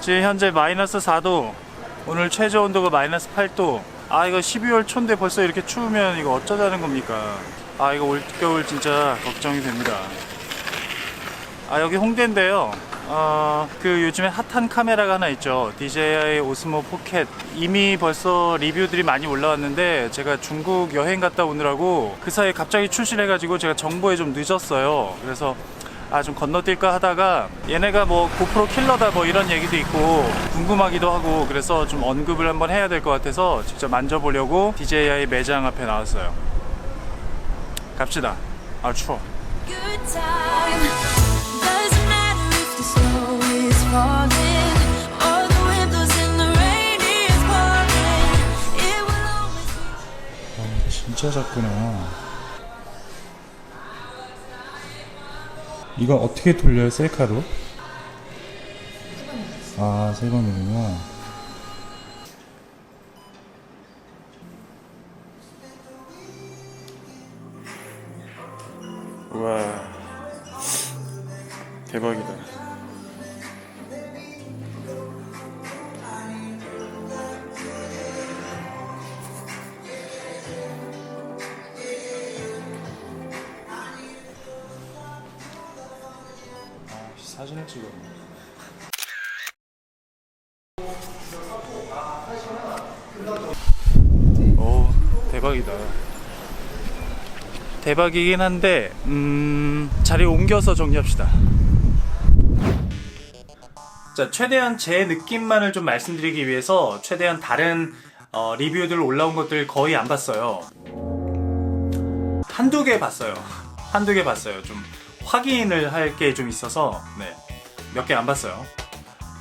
지금 현재 마이너스 4도 오늘 최저 온도가 마이너스 8도 아 이거 12월 초인데 벌써 이렇게 추우면 이거 어쩌자는 겁니까 아 이거 올겨울 진짜 걱정이 됩니다 아 여기 홍대인데요. 어, 그 요즘에 핫한 카메라가 하나 있죠. DJI 오스모 포켓. 이미 벌써 리뷰들이 많이 올라왔는데 제가 중국 여행 갔다 오느라고 그 사이에 갑자기 출시를 해가지고 제가 정보에 좀 늦었어요. 그래서 아 좀 건너뛸까 하다가 얘네가 뭐 고프로 킬러다 뭐 이런 얘기도 있고 궁금하기도 하고 그래서 좀 언급을 한번 해야 될 것 같아서 직접 만져보려고 DJI 매장 앞에 나왔어요. 갑시다. 아 추워 진짜 작구나. 이거 어떻게 돌려요, 셀카로? 아, 세 번이구나. 와, 대박이다. 사진을 찍었네. 오, 대박이다. 대박이긴 한데, 음, 자리 옮겨서 정리합시다. 자, 최대한 제 느낌만을 좀 말씀드리기 위해서 최대한 다른 어, 리뷰들 올라온 것들 거의 안 봤어요. 한두 개 봤어요. 한두 개 봤어요. 좀 확인을 할 게 좀 있어서 네. 몇 개 안 봤어요.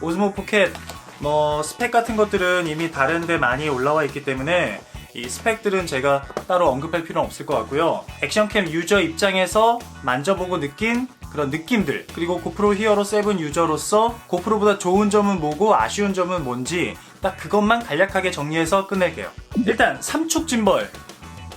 오즈모 포켓 뭐 스펙 같은 것들은 이미 다른 데 많이 올라와 있기 때문에 이 스펙들은 제가 따로 언급할 필요는 없을 것 같고요. 액션캠 유저 입장에서 만져보고 느낀 그런 느낌들 그리고 고프로 히어로 7 유저로서 고프로보다 좋은 점은 뭐고 아쉬운 점은 뭔지 딱 그것만 간략하게 정리해서 끝낼게요. 일단 삼축 짐벌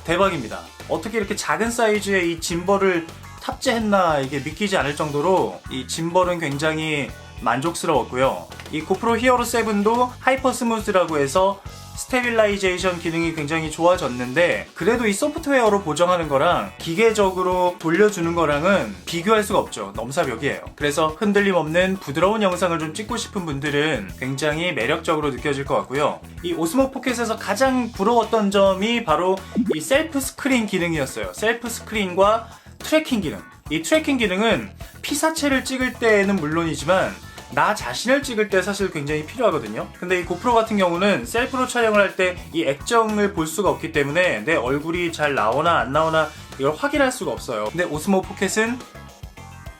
대박입니다. 어떻게 이렇게 작은 사이즈의 이 짐벌을 탑재했나 이게 믿기지 않을 정도로 이 짐벌은 굉장히 만족스러웠고요. 이 고프로 히어로 7도 하이퍼 스무스라고 해서 스테빌라이제이션 기능이 굉장히 좋아졌는데 그래도 이 소프트웨어로 보정하는 거랑 기계적으로 돌려주는 거랑은 비교할 수가 없죠. 넘사벽이에요. 그래서 흔들림 없는 부드러운 영상을 좀 찍고 싶은 분들은 굉장히 매력적으로 느껴질 것 같고요. 이 오스모 포켓에서 가장 부러웠던 점이 바로 이 셀프 스크린 기능이었어요. 셀프 스크린과 트래킹 기능. 이 트래킹 기능은 피사체를 찍을 때에는 물론이지만 나 자신을 찍을 때 사실 굉장히 필요하거든요. 근데 이 고프로 같은 경우는 셀프로 촬영을 할 때 이 액정을 볼 수가 없기 때문에 내 얼굴이 잘 나오나 안 나오나 이걸 확인할 수가 없어요. 근데 오스모 포켓은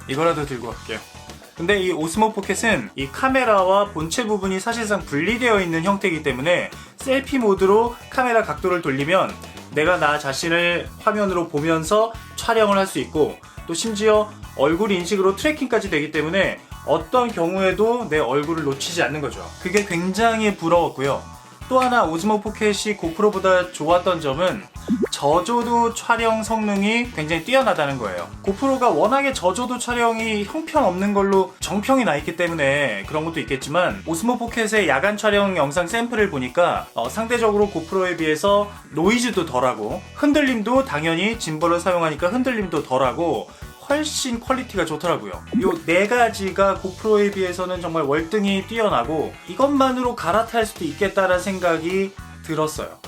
이거라도 들고 갈게요. 근데 이 오스모 포켓은 이 카메라와 본체 부분이 사실상 분리되어 있는 형태이기 때문에 셀피 모드로 카메라 각도를 돌리면 내가 나 자신을 화면으로 보면서 촬영을 할 수 있고 또 심지어 얼굴 인식으로 트래킹까지 되기 때문에 어떤 경우에도 내 얼굴을 놓치지 않는 거죠. 그게 굉장히 부러웠고요. 또 하나 오즈모 포켓이 고프로보다 좋았던 점은 저조도 촬영 성능이 굉장히 뛰어나다는 거예요. 고프로가 워낙에 저조도 촬영이 형편없는 걸로 정평이 나 있기 때문에 그런 것도 있겠지만 오스모 포켓의 야간 촬영 영상 샘플을 보니까 어, 상대적으로 고프로에 비해서 노이즈도 덜하고 흔들림도 당연히 짐벌을 사용하니까 흔들림도 덜하고 훨씬 퀄리티가 좋더라고요. 요 네 가지가 고프로에 비해서는 정말 월등히 뛰어나고 이것만으로 갈아탈 수도 있겠다라는 생각이 들었어요.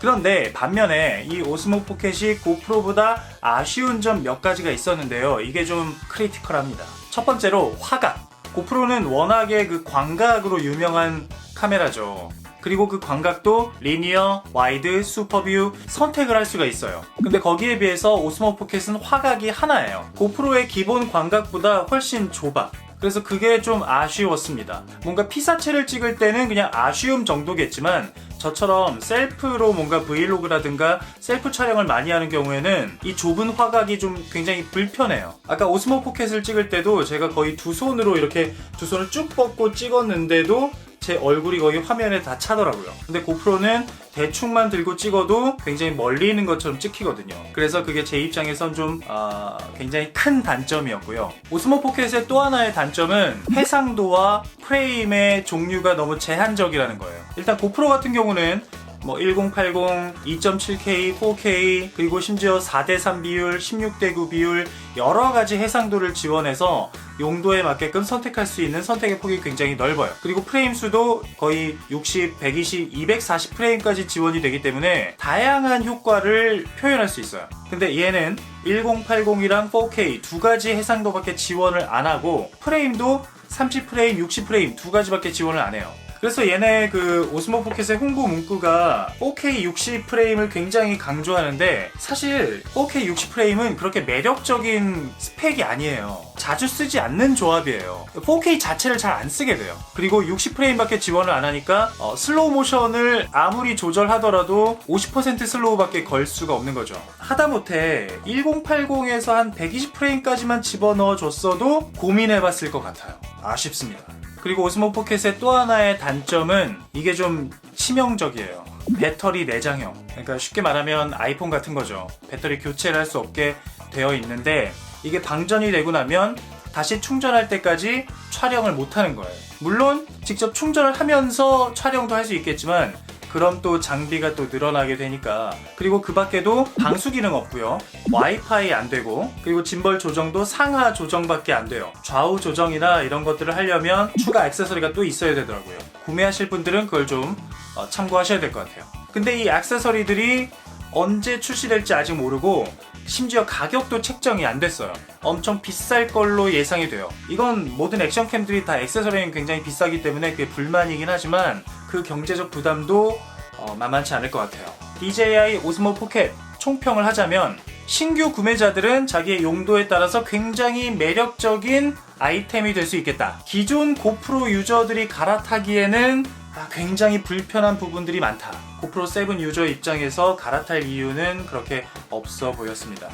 그런데 반면에 이 오스모 포켓이 고프로보다 아쉬운 점 몇 가지가 있었는데요. 이게 좀 크리티컬합니다. 첫 번째로 화각. 고프로는 워낙에 그 광각으로 유명한 카메라죠. 그리고 그 광각도 리니어, 와이드, 슈퍼뷰 선택을 할 수가 있어요. 근데 거기에 비해서 오스모 포켓은 화각이 하나예요. 고프로의 기본 광각보다 훨씬 좁아. 그래서 그게 좀 아쉬웠습니다. 뭔가 피사체를 찍을 때는 그냥 아쉬움 정도겠지만 저처럼 셀프로 뭔가 브이로그라든가 셀프 촬영을 많이 하는 경우에는 이 좁은 화각이 좀 굉장히 불편해요. 아까 오스모 포켓을 찍을 때도 제가 거의 두 손으로 이렇게 두 손을 쭉 뻗고 찍었는데도 제 얼굴이 거의 화면에 다 차더라고요. 근데 고프로는 대충만 들고 찍어도 굉장히 멀리 있는 것처럼 찍히거든요. 그래서 그게 제 입장에선 좀 아, 굉장히 큰 단점이었고요. 오스모 포켓의 또 하나의 단점은 해상도와 프레임의 종류가 너무 제한적이라는 거예요. 일단 고프로 같은 경우는 뭐 1080, 2.7K, 4K, 그리고 심지어 4대3 비율, 16대9 비율, 여러 가지 해상도를 지원해서 용도에 맞게끔 선택할 수 있는 선택의 폭이 굉장히 넓어요. 그리고 프레임 수도 거의 60, 120, 240 프레임까지 지원이 되기 때문에 다양한 효과를 표현할 수 있어요. 근데 얘는 1080이랑 4K 두 가지 해상도밖에 지원을 안 하고 프레임도 30 프레임, 60 프레임 두 가지밖에 지원을 안 해요. 그래서 얘네 그 오스모 포켓의 홍보 문구가 4K 60 프레임을 굉장히 강조하는데 사실 4K 60 프레임은 그렇게 매력적인 스펙이 아니에요. 자주 쓰지 않는 조합이에요. 4K 자체를 잘 안 쓰게 돼요. 그리고 60 프레임밖에 지원을 안 하니까 어, 슬로우 모션을 아무리 조절하더라도 50% 슬로우밖에 걸 수가 없는 거죠. 하다못해 1080에서 한 120 프레임까지만 집어넣어 줬어도 고민해봤을 것 같아요. 아쉽습니다. 그리고 오스모 포켓의 또 하나의 단점은 이게 좀 치명적이에요. 배터리 내장형. 그러니까 쉽게 말하면 아이폰 같은 거죠. 배터리 교체를 할 수 없게 되어 있는데 이게 방전이 되고 나면 다시 충전할 때까지 촬영을 못 하는 거예요. 물론 직접 충전을 하면서 촬영도 할 수 있겠지만 그럼 또 장비가 또 늘어나게 되니까. 그리고 그 밖에도 방수 기능 없고요. 와이파이 안 되고 그리고 짐벌 조정도 상하 조정밖에 안 돼요. 좌우 조정이나 이런 것들을 하려면 추가 액세서리가 또 있어야 되더라고요. 구매하실 분들은 그걸 좀 어, 참고하셔야 될 것 같아요. 근데 이 액세서리들이 언제 출시될지 아직 모르고 심지어 가격도 책정이 안 됐어요. 엄청 비쌀 걸로 예상이 돼요. 이건 모든 액션캠들이 다 액세서리는 굉장히 비싸기 때문에 그게 불만이긴 하지만 그 경제적 부담도 어, 만만치 않을 것 같아요. DJI 오스모 포켓 총평을 하자면 신규 구매자들은 자기의 용도에 따라서 굉장히 매력적인 아이템이 될 수 있겠다. 기존 고프로 유저들이 갈아타기에는 아, 굉장히 불편한 부분들이 많다. 고프로 7 유저 입장에서 갈아탈 이유는 그렇게 없어 보였습니다.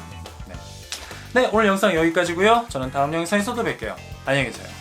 네. 네, 오늘 영상 여기까지고요. 저는 다음 영상에서 도 뵐게요. 안녕히 계세요.